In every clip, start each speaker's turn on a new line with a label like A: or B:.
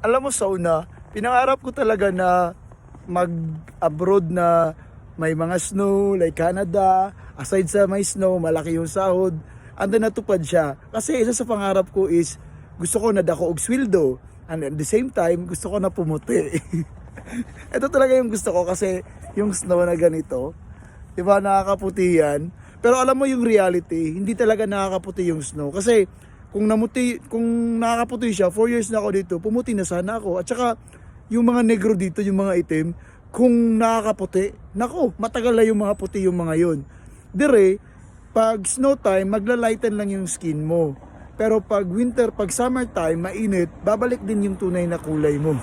A: alam mo sa una, pinangarap ko talaga na mag-abroad na may mga snow like Canada. Aside sa may snow, malaki yung sahod. Ando natupad siya. Kasi isa sa pangarap ko is gusto ko na dako og sweldo. And at the same time, gusto ko na pumuti. Ito talaga yung gusto ko kasi yung snow na ganito, di ba nakakaputi yan. Pero alam mo yung reality, hindi talaga nakakaputi yung snow. Kasi kung namuti, kung nakakaputi siya, 4 years na ako dito, pumuti na sana ako. At saka, yung mga negro dito, yung mga itim, kung nakakaputi, nako, matagal na yung mga puti yung mga yun. Dire, pag snow time, maglalighten lang yung skin mo. Pero pag winter, pag summertime, mainit, babalik din yung tunay na kulay mo.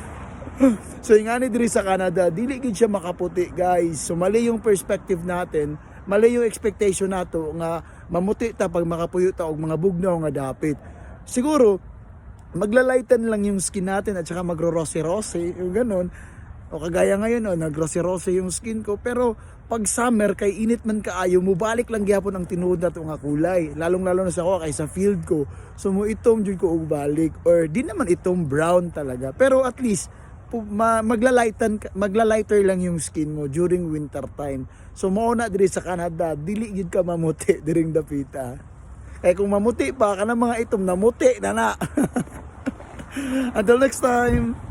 A: so yung ani diri sa Canada, dili gid siya makaputi, guys. So mali yung perspective natin, mali yung expectation nato nga mamuti ta pag makapuyo ta og mga bugnaw nga dapit. Siguro maglalighten lang yung skin natin at saka magro-rosy-rosy, yung ganun. O kagaya ngayon, o, nag-rosy-rosy yung skin ko. Pero pag summer, kay init man kaayo, mubalik lang gyapon ang tinuod na nga kulay. Lalong-lalo na sa ako, kay sa field ko. So mo itom jud ko og balik. Or di naman itong brown talaga. Pero at least, maglalighten maglalighter lang yung skin mo during winter time. So mao na diri sa Canada, dili gid ka mamuti diring dapita. Eh kung mamuti pa ka ng mga itom namuti na na. Until next time.